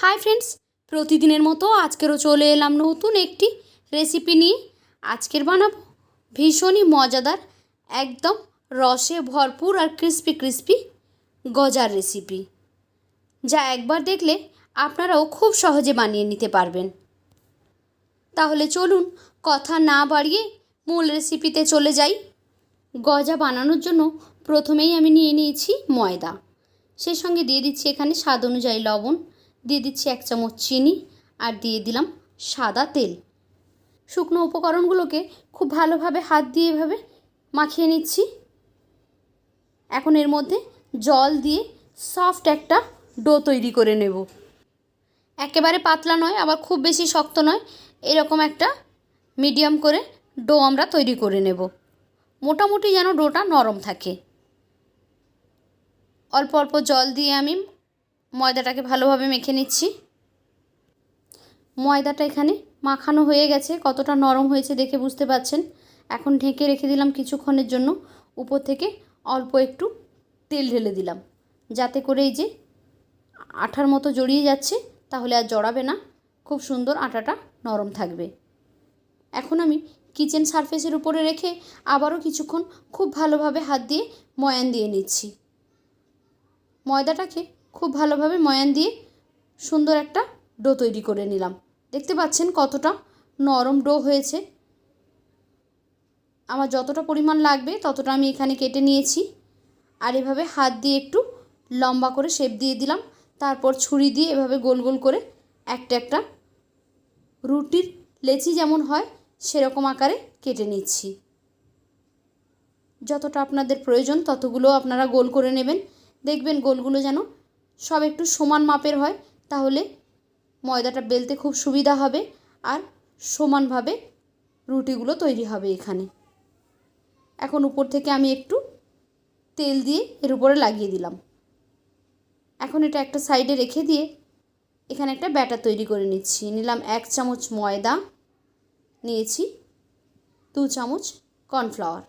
Hi friends প্রতিদিনের মতো আজকেরও চলে এলাম নতুন একটি রেসিপি নিয়ে। আজকের বানাবো ভীষণই মজাদার, একদম রসে ভরপুর আর ক্রিস্পি ক্রিস্পি গজার রেসিপি যা একবার দেখলে আপনারাও খুব সহজে বানিয়ে নিতে পারবেন। তাহলে চলুন কথা না বাড়িয়ে মূল রেসিপিতে চলে যাই। গজা বানানোর জন্য প্রথমেই আমি নিয়ে নিয়েছি ময়দা। সেই সঙ্গে দিয়ে দিচ্ছি এখানে স্বাদ অনুযায়ী লবণ। দিয়ে দিচ্ছি এক চামচ চিনি আর দিয়ে দিলাম সাদা তেল। শুকনো উপকরণগুলোকে খুব ভালোভাবে হাত দিয়ে এভাবে মাখিয়ে নিচ্ছি। এখন এর মধ্যে জল দিয়ে সফট একটা ডো তৈরি করে নেব। একেবারে পাতলা নয়, আবার খুব বেশি শক্ত নয়, এরকম একটা মিডিয়াম করে ডো আমরা তৈরি করে নেব। মোটামুটি যেন ডোটা নরম থাকে। অল্প অল্প জল দিয়ে আমি ময়দাটাকে ভালোভাবে মেখে নিচ্ছি। ময়দাটা এখানে মাখানো হয়ে গেছে, কতটা নরম হয়েছে দেখে বুঝতে পাচ্ছেন। এখন ঢেকে রেখে দিলাম কিছুক্ষণের জন্য, উপর থেকে অল্প একটু তেল ঢেলে দিলাম। যাতে করে এই যে আঠার মতো জড়িয়ে যাচ্ছে, তাহলে আর জড়াবে না। খুব সুন্দর আটাটা নরম থাকবে। এখন আমি কিচেন সারফেসের উপরে রেখে আবারও কিছুক্ষণ খুব ভালোভাবে হাত দিয়ে ময়ান দিয়ে নিচ্ছি। ময়দাটাকে খুব ভালোভাবে ময়ান দিয়ে সুন্দর একটা ডো তৈরি করে নিলাম। দেখতে পাচ্ছেন কতটা নরম ডো হয়েছে। আমার যতটা পরিমাণ লাগবে ততটা আমি এখানে কেটে নিয়েছি। আর এভাবে হাত দিয়ে একটু লম্বা করে শেপ দিয়ে দিলাম। তারপর ছুরি দিয়ে এভাবে গোল গোল করে একটা একটা রুটির লেচি যেমন হয় সেরকম আকারে কেটে নিচ্ছি। যতটা আপনাদের প্রয়োজন ততগুলো আপনারা গোল করে নেবেন। দেখবেন গোলগুলো যেন সব একটু সমান মাপের হয়, তাহলে ময়দাটা বেলতে খুব সুবিধা হবে আর সমানভাবে রুটিগুলো তৈরি হবে এখানে। এখন উপর থেকে আমি একটু তেল দিয়ে এর উপরে লাগিয়ে দিলাম। এখন এটা একটা সাইডে রেখে দিয়ে এখানে একটা ব্যাটার তৈরি করে নিচ্ছি। নিলাম এক চামচ ময়দা, নিয়েছি দু চামচ কর্নফ্লাওয়ার।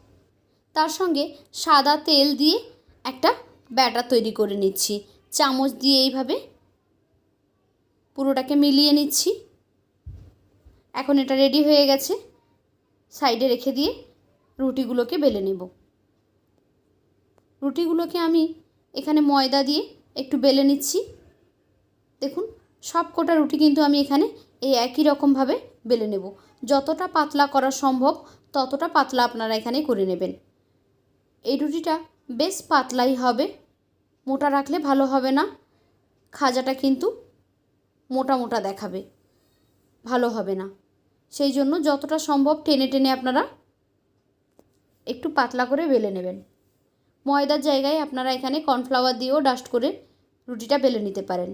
তার সঙ্গে সাদা তেল দিয়ে একটা ব্যাটার তৈরি করে নিচ্ছি। চামচ দিয়ে এইভাবে পুরোটাকে মিলিয়ে নিচ্ছি। এখন এটা রেডি হয়ে গেছে। সাইডে রেখে দিয়ে রুটিগুলোকে বেলে নেব। রুটিগুলোকে আমি এখানে ময়দা দিয়ে একটু বেলে নিচ্ছি। দেখুন সব কটা রুটি কিন্তু আমি এখানে এই একই রকমভাবে বেলে নেব। যতটা পাতলা করা সম্ভব, ততটা পাতলা আপনারা এখানে করে নেবেন। এই রুটিটা বেশ পাতলাই হবে। মোটা রাখলে ভালো হবে না। খাজাটা কিন্তু মোটা মোটা দেখাবে, ভালো হবে না। সেই জন্য যতটা সম্ভব টেনে টেনে আপনারা একটু পাতলা করে বেলে নেবেন। ময়দার জায়গায় আপনারা এখানে কর্নফ্লাওয়ার দিয়েও ডাস্ট করে রুটিটা বেলে নিতে পারেন।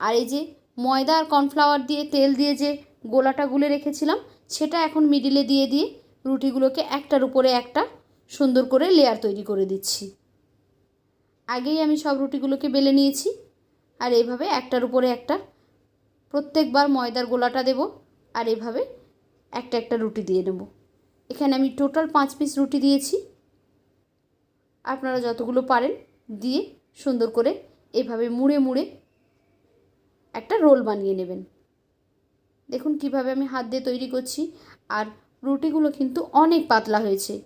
আর এই যে ময়দা আর কর্নফ্লাওয়ার দিয়ে তেল দিয়ে যে গোলাটা গুলে রেখেছিলাম, সেটা এখন মিডিলে দিয়ে দিয়ে রুটিগুলোকে একটার উপরে একটা সুন্দর করে লেয়ার তৈরি করে দিচ্ছি। আগেই আমি সব রুটিগুলোকে বেলে নিয়েছি। আর এইভাবে একটার উপরে একটা। প্রত্যেকবার ময়দার গোলাটা দেব আর এভাবে একটা একটা রুটি দিয়ে নেব। এখানে আমি টোটাল পাঁচ পিস রুটি দিয়েছি। আপনারা যতগুলো পারেন দিয়ে সুন্দর করে এভাবে মুড়ে মুড়ে একটা রোল বানিয়ে নেবেন। দেখুন কীভাবে আমি হাত দিয়ে তৈরি করছি। আর রুটিগুলো কিন্তু অনেক পাতলা হয়েছে।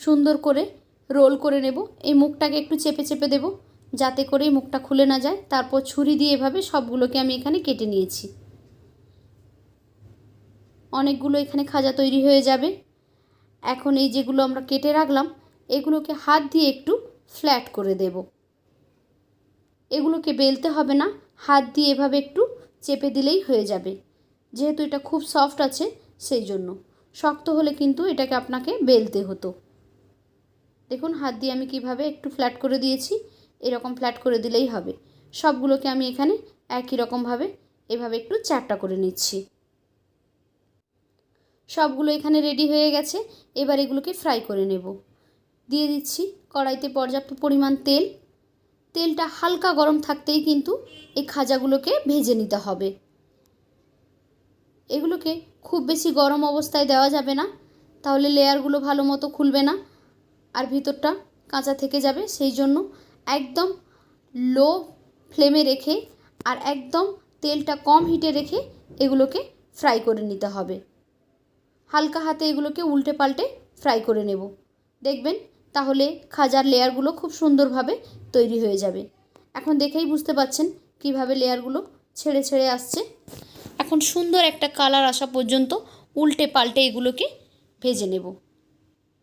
সুন্দর করে রোল করে নেব। এই মুখটাকে একটু চেপে চেপে দেব, যাতে করে মুখটা খুলে না যায়। তারপর ছুরি দিয়ে এভাবে সবগুলোকে আমি এখানে কেটে নিয়েছি। অনেকগুলো এখানে খাজা তৈরি হয়ে যাবে। এখন এই যেগুলো আমরা কেটে রাখলাম, এগুলোকে হাত দিয়ে একটু ফ্ল্যাট করে দেব। এগুলোকে বেলতে হবে না, হাত দিয়ে এভাবে একটু চেপে দিলেই হয়ে যাবে। যেহেতু এটা খুব সফট আছে, সেই জন্য। শক্ত হলে কিন্তু এটাকে আপনাকে বেলতে হতো। দেখুন হাত দিয়ে আমি কীভাবে একটু ফ্ল্যাট করে দিয়েছি, এরকম ফ্ল্যাট করে দিলেই হবে। সবগুলোকে আমি এখানে একই রকমভাবে এভাবে একটু চারটা করে নিচ্ছি। সবগুলো এখানে রেডি হয়ে গেছে, এবার এগুলোকে ফ্রাই করে নেব। দিয়ে দিচ্ছি কড়াইতে পর্যাপ্ত পরিমাণ তেল। তেলটা হালকা গরম থাকতেই কিন্তু এই খাজাগুলোকে ভেজে নিতে হবে। এগুলোকে খুব বেশি গরম অবস্থায় দেওয়া যাবে না, তাহলে লেয়ারগুলো ভালো মতো খুলবে না। আর ভিতরটা কাঁচা থেকে যাবে, সেই জন্য একদম লো ফ্লেমে রেখে আর একদম তেলটা কম হিটে রেখে এগুলোকে ফ্রাই করে নিতে হবে। হালকা হাতে এগুলোকে উল্টে পাল্টে ফ্রাই করে নেব। দেখবেন তাহলে খাজার লেয়ারগুলো খুব সুন্দরভাবে তৈরি হয়ে যাবে। এখন দেখেই বুঝতে পাচ্ছেন কীভাবে লেয়ারগুলো ছেড়ে ছেড়ে আসছে। এখন সুন্দর একটা কালার আসা পর্যন্ত উল্টে পাল্টে এগুলোকে ভেজে নেব।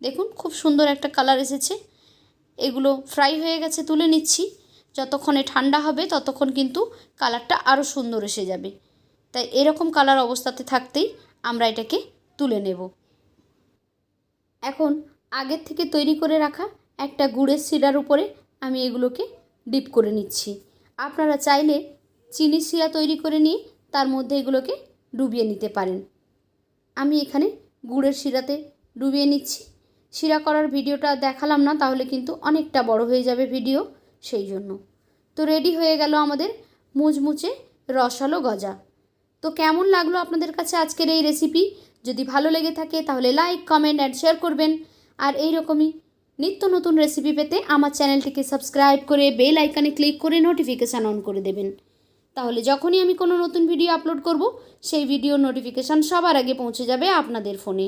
দেখুন, খুব সুন্দর একটা কালার এসেছে। এগুলো ফ্রাই হয়ে গেছে, তুলে নিচ্ছি। যতক্ষণে ঠান্ডা হবে, ততক্ষণ কিন্তু কালারটা আরও সুন্দর এসে যাবে। তাই এরকম কালার অবস্থাতে থাকতেই আমরা এটাকে তুলে নেব। এখন আগের থেকে তৈরি করে রাখা একটা গুড়ের শিরার উপরে আমি এগুলোকে ডিপ করে নিচ্ছি। আপনারা চাইলে চিনি শিরা তৈরি করে নিয়ে তার মধ্যে এগুলোকে ডুবিয়ে নিতে পারেন। আমি এখানে গুড়ের শিরাতে ডুবিয়ে নিচ্ছি। শিরা করার ভিডিওটা দেখালাম না, তাহলে কিন্তু অনেকটা বড় হয়ে যাবে ভিডিও, সেই জন্য। তো রেডি হয়ে গেল আমাদের মুচমুচে রসালো গজা। তো কেমন লাগল আপনাদের কাছে আজকের এই রেসিপি? যদি ভালো লেগে থাকে, তাহলে লাইক, কমেন্ট অ্যান্ড শেয়ার করবেন। আর এই রকমই নিত্য নতুন রেসিপি পেতে আমার চ্যানেলটিকে সাবস্ক্রাইব করে বেল আইকনে ক্লিক করে নোটিফিকেশান অন করে দেবেন। তাহলে যখনই আমি কোনো নতুন ভিডিও আপলোড করব, সেই ভিডিও নোটিফিকেশান সবার আগে পৌঁছে যাবে আপনাদের ফোনে।